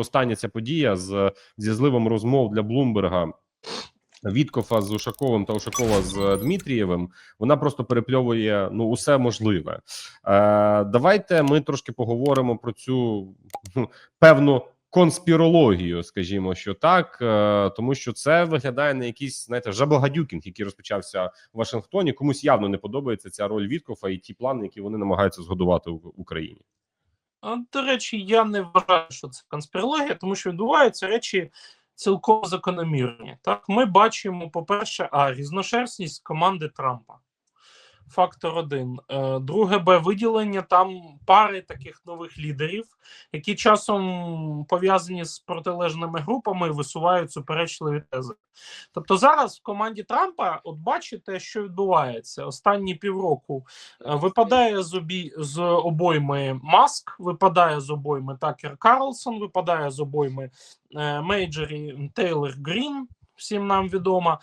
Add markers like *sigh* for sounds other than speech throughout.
остання ця подія з зі зливом розмов для Блумберга. Віткофа з Ушаковим та Ушакова з Дмитрієвим вона просто перепльовує ну усе можливе. Е, Давайте ми трошки поговоримо про цю ну, певну конспірологію, скажімо, що так, е, тому що це виглядає на якийсь знаєте жабогадюкінг, який розпочався в Вашингтоні. Комусь явно не подобається ця роль Віткофа і ті плани, які вони намагаються згодувати в Україні. До речі, я не вважаю, що це конспірологія, тому що відбуваються речі цілком закономірні. Так, ми бачимо, по-перше, а різношерстність команди Трампа. Фактор один. Е, Друге, Б, виділення там пари таких нових лідерів, які часом пов'язані з протилежними групами висувають суперечливі тези. Тобто зараз в команді Трампа, от бачите, що відбувається останні півроку. Е, Випадає з обі з обойми Маск, випадає з обойми Такер Карлсон, випадає з обойми е, Мейджорі Тейлор Грін. Всім нам відомо,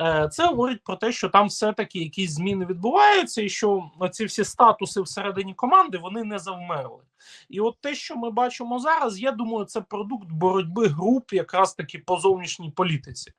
Е, це говорить про те, що там все-таки якісь зміни відбуваються, і що ці всі статуси всередині команди вони не завмерли. І от те, що ми бачимо зараз, я думаю, це продукт боротьби груп, якраз таки по зовнішній політиці,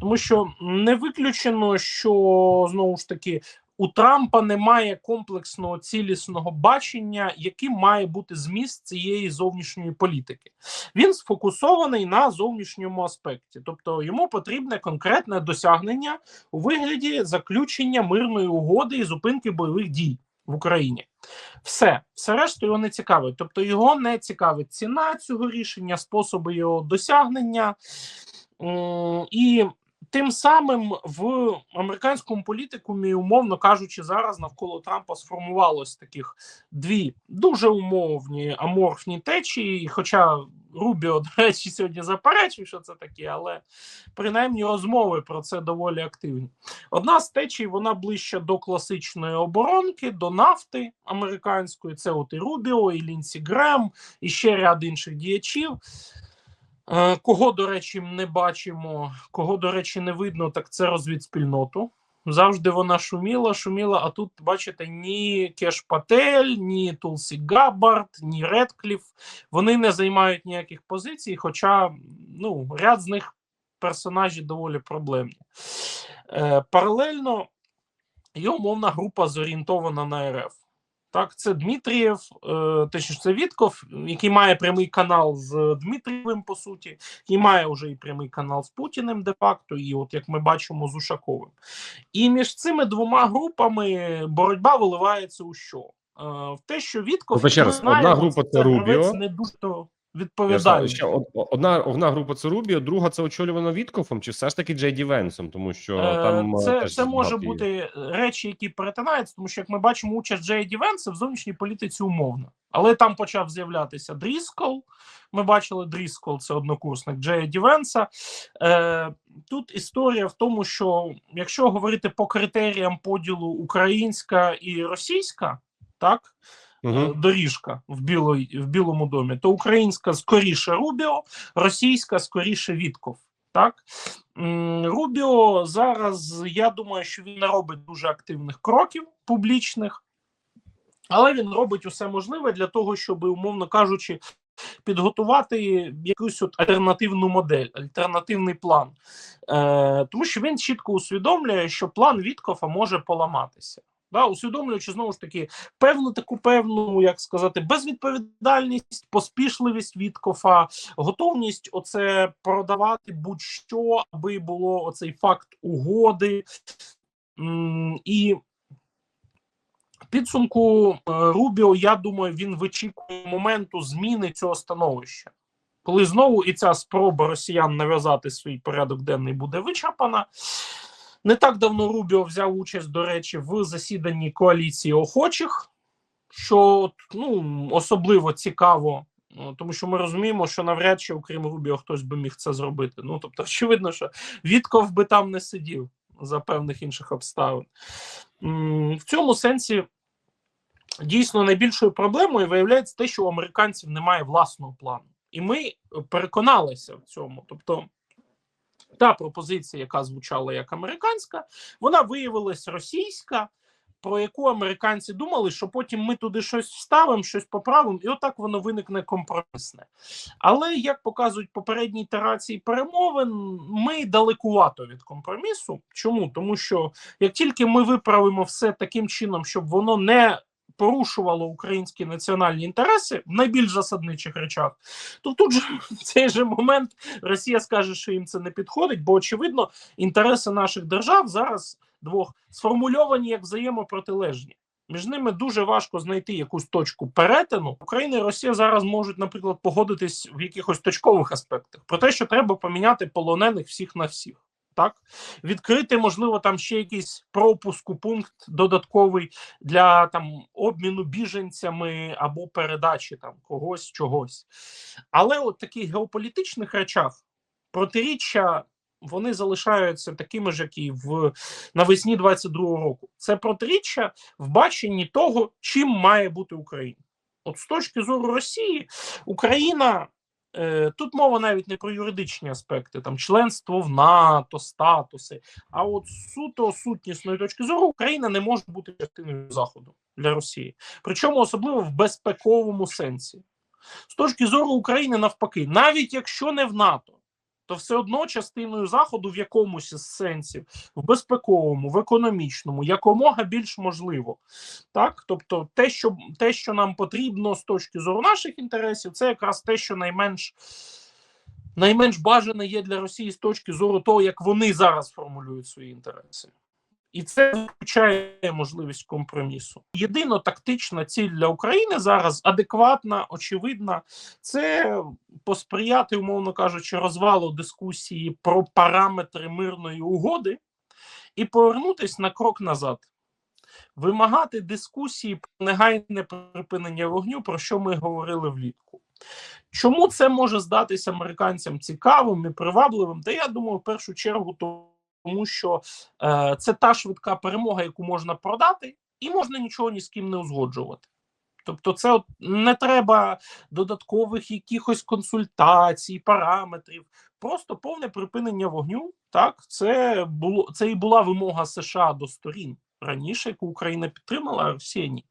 тому що не виключено, що знову ж таки у Трампа немає комплексного цілісного бачення, яким має бути зміст цієї зовнішньої політики. Він сфокусований на зовнішньому аспекті, тобто йому потрібне конкретне досягнення у вигляді заключення мирної угоди і зупинки бойових дій в Україні. Все, все решту його не цікавить. Тобто його не цікавить ціна цього рішення, способи його досягнення. І тим самим в американському політикумі, умовно кажучи, зараз навколо Трампа сформувалось таких дві дуже умовні аморфні течії. Хоча Рубіо, до речі, сьогодні заперечив, що це таке, але принаймні розмови про це доволі активні. Одна з течій вона ближче до класичної оборонки, до нафти американської. Це от і Рубіо, і Лінсі Грем, і ще ряд інших діячів. Е, Кого, до речі, не бачимо, кого, до речі, не видно, так це розвідспільноту. Завжди вона шуміла, шуміла, а тут, бачите, ні Кеш Патель, ні Тулсі Габбард, ні Редкліф. Вони не займають ніяких позицій, хоча ну, ряд з них персонажі доволі проблемні. Е, паралельно є умовна група зорієнтована на РФ. Так, це Дмитрієв, е, точніше, це Вітков, який має прямий канал з Дмитрієвим, по суті, і має вже і прямий канал з Путіним де-факто, і от як ми бачимо з Ушаковим. І між цими двома групами боротьба виливається у що? Е, в те, що Вітков Ну, ще раз, одна група це Рубіо. не дуже Я ще одна одна група це Рубіо, друга це очолювана Віткофом, чи все ж таки Джей Ді Венсом, тому що Е, там е, це, теж це може багато бути речі, які перетинаються, тому що як ми бачимо, участь Джей Ді Венса в зовнішній політиці умовна. Але там почав з'являтися Дріскол. Ми бачили Дріскол, це однокурсник Джея Ді Венса. Е, тут історія в тому, що якщо говорити по критеріям поділу українська і російська, так. Е, Доріжка в білої в білому домі, то українська скоріше Рубіо, російська скоріше Вітков. Так Рубіо зараз я думаю, що він не робить дуже активних кроків публічних, але він робить усе можливе для того, щоб, умовно кажучи, підготувати якусь от альтернативну модель, альтернативний план. Е, Тому що він чітко усвідомлює, що план Віткофа може поламатися. Да, усвідомлюючи знову ж таки певну таку певну, як сказати, безвідповідальність, поспішливість Віткофа, готовність оце продавати будь-що, аби було оцей факт угоди. І підсумку е, Рубіо, я думаю, він вичікує моменту зміни цього становища. Коли знову і ця спроба росіян нав'язати свій порядок денний буде вичерпана. Не так давно Рубіо взяв участь, до речі, в засіданні коаліції охочих, що ну, особливо цікаво, ну, тому що ми розуміємо, що навряд чи, окрім Рубіо, хтось би міг це зробити. Ну, тобто, очевидно, що Вітков би там не сидів за певних інших обставин. В цьому сенсі дійсно найбільшою проблемою виявляється те, що у американців немає власного плану. І ми переконалися в цьому. Тобто, та пропозиція, яка звучала як американська, вона виявилась російська. про яку американці думали, що потім ми туди щось вставимо, щось поправимо, і отак воно виникне компромісне. Але як показують попередні ітерації перемовин, ми далекувато від компромісу. Чому? Тому що як тільки ми виправимо все таким чином, щоб воно не порушувало українські національні інтереси в найбільш засадничих речах, то тут же *laughs* в цей же момент Росія скаже, що їм це не підходить, бо очевидно, інтереси наших держав зараз двох сформульовані як взаємопротилежні. Між ними дуже важко знайти якусь точку перетину. Україна і Росія зараз можуть, наприклад, погодитись в якихось точкових аспектах про те, що треба поміняти полонених всіх на всіх. Так, відкрити, можливо, там ще якийсь пропуску пункт додатковий для там обміну біженцями або передачі там когось чогось. Але от таких геополітичних речах протиріччя вони залишаються такими ж, як і в навесні 22-го року. Це протиріччя в баченні того, чим має бути Україна. От з точки зору Росії, Україна. Е, Тут мова навіть не про юридичні аспекти, там членство в НАТО, статуси. А от суто сутнісної точки зору Україна не може бути частиною Заходу для Росії. Причому особливо в безпековому сенсі. З точки зору України, навпаки, навіть якщо не в НАТО, то все одно частиною Заходу в якомусь із сенсів, в безпековому, в економічному, якомога більш можливо. Так, тобто, те, що те, що нам потрібно з точки зору наших інтересів, це якраз те, що найменш. Найменш бажане є для Росії з точки зору того, як вони зараз формулюють свої інтереси. І це виключає можливість компромісу. Єдино тактична ціль для України зараз адекватна, очевидна, це посприяти, умовно кажучи, розвалу дискусії про параметри мирної угоди і повернутися на крок назад, вимагати дискусії про негайне припинення вогню, про що ми говорили влітку. Чому це може здатися американцям цікавим і привабливим? Та я думаю, в першу чергу, тому що е, це та швидка перемога, яку можна продати, і можна нічого ні з ким не узгоджувати. Тобто, це от не треба додаткових якихось консультацій, параметрів, просто повне припинення вогню. Так, це було це і була вимога США до сторін раніше, яку Україна підтримала, а Росія ні.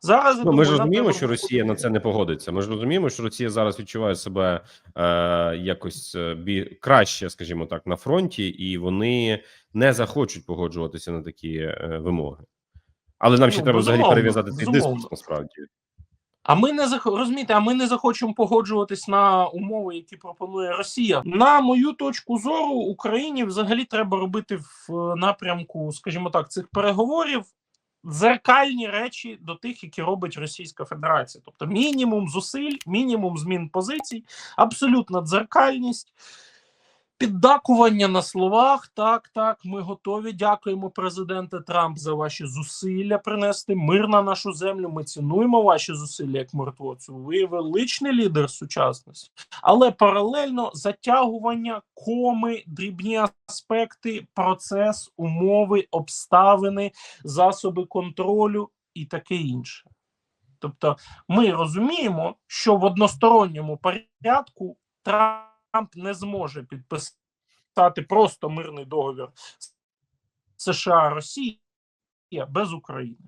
Зараз Ну, ми ж розуміємо, що Росія на це не погодиться. Ми ж розуміємо, що Росія зараз відчуває себе е, якось е, бі краще, скажімо так, на фронті, і вони не захочуть погоджуватися на такі е, вимоги. Але нам ще Ну, треба взагалі перев'язати цей дискурс. Насправді А ми не зах... розумієте, а ми не захочемо погоджуватись на умови, які пропонує Росія. На мою точку зору, Україні взагалі треба робити в е, напрямку, скажімо так, цих переговорів дзеркальні речі до тих, які робить Російська Федерація. Тобто мінімум зусиль, мінімум змін позицій, абсолютна дзеркальність. Піддакування на словах, так, так, ми готові. Дякуємо, президенте Трамп, за ваші зусилля принести мир на нашу землю. Ми цінуємо ваші зусилля як миротворцю. Ви величний лідер сучасності, але паралельно затягування, коми, дрібні аспекти, процес, умови, обставини, засоби контролю і таке інше. Тобто, ми розуміємо, що в односторонньому порядку Трамп Трамп не зможе підписати просто мирний договір США Росія без України.